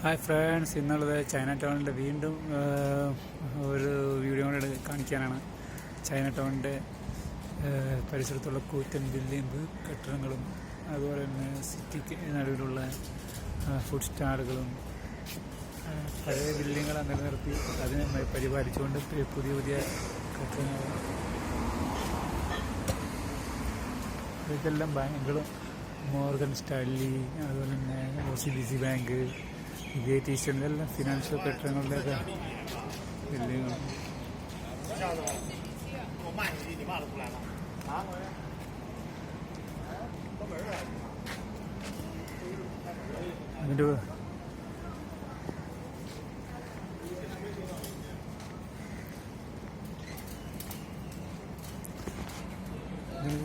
Hi friends ഇന്നുള്ളത് China ടൗണിന്റെ വീണ്ടും ഒരു വീഡിയോ കൂടെ കാണിക്കാനാണ്. ചൈന ടൗണിന്റെ പരിസരത്തുള്ള കൂറ്റൻ ബിൽഡിംഗ് കെട്ടിടങ്ങളും അതുപോലെ തന്നെ സിറ്റിക്ക് നടുവിലുള്ള ഫുഡ് സ്റ്റാളുകളും പഴയ ബിൽഡിങ്ങുകൾ നിലനിർത്തി അതിനെ പരിപാലിച്ചുകൊണ്ട് പുതിയ പുതിയ കെട്ടിടങ്ങൾ ഇതെല്ലാം ബാങ്കുകളും മോർഗൻ സ്റ്റാൻലി അതുപോലെ തന്നെ O C B C bank Great Eastern എല്ലാം ഫിനാൻഷ്യൽ കെട്ടിടങ്ങളുടെയൊക്കെ ബിൽഡിങ്ങുകൾ 我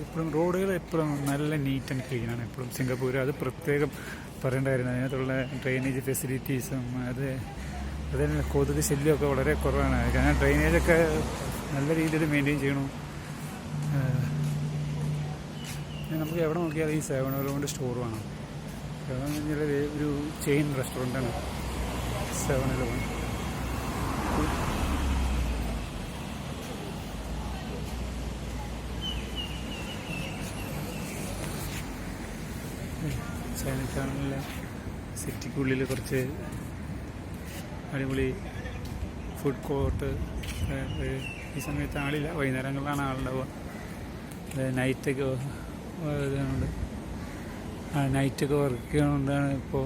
എപ്പോഴും റോഡുകൾ എപ്പോഴും നല്ല നീറ്റ് ആൻഡ് ആണ്. എപ്പോഴും സിംഗപ്പൂർ അത് പ്രത്യേകം പറയേണ്ട കാര്യമാണ് അതിനകത്തുള്ള ഡ്രെയിനേജ് ഫെസിലിറ്റീസും അത് അതിന് കൊതുക് ശല്യമൊക്കെ വളരെ കുറവാണ്. കാരണം ഡ്രെയിനേജൊക്കെ നല്ല രീതിയിൽ മെയിന്റെയിൻ ചെയ്യണം. നമുക്ക് എവിടെ നോക്കിയാലും ഈ സെവൻ കൊണ്ട് സ്റ്റോർ വേണം. സെവൻ എന്ന് പറഞ്ഞാൽ ഒരു ചെയിൻ റെസ്റ്റോറന്റാണ് സെവൻ ഇലവൻ ചൈനക്കാണിലെ സിറ്റിക്കുള്ളിൽ കുറച്ച് അടിപൊളി ഫുഡ് കോർട്ട് ഈ സമയത്ത് ആളില്ല. വൈകുന്നേരങ്ങളിലാണ് ആളുണ്ടാവുക. നൈറ്റൊക്കെ ഇതുകൊണ്ട് നൈറ്റൊക്കെ വർക്ക് ചെയ്യണോണ്ടാണ് ഇപ്പോൾ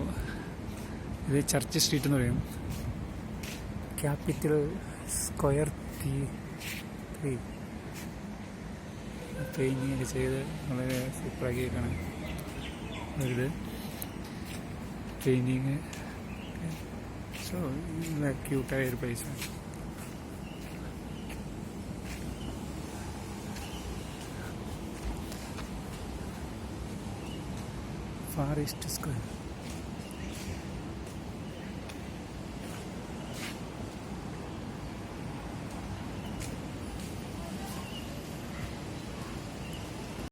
ഇത് ചർച്ച് സ്ട്രീറ്റ് എന്ന് പറയും. Capital square three three painting ചെയ്ത് വളരെ സൂപ്പറാക്കിയേക്കാണ് ഒരിത് പെയിന്റിങ് സോ നല്ല ക്യൂട്ടായ ഒരു പ്ലേസാണ് ഫാർ ഈസ്റ്റ് സ്ക്വയർ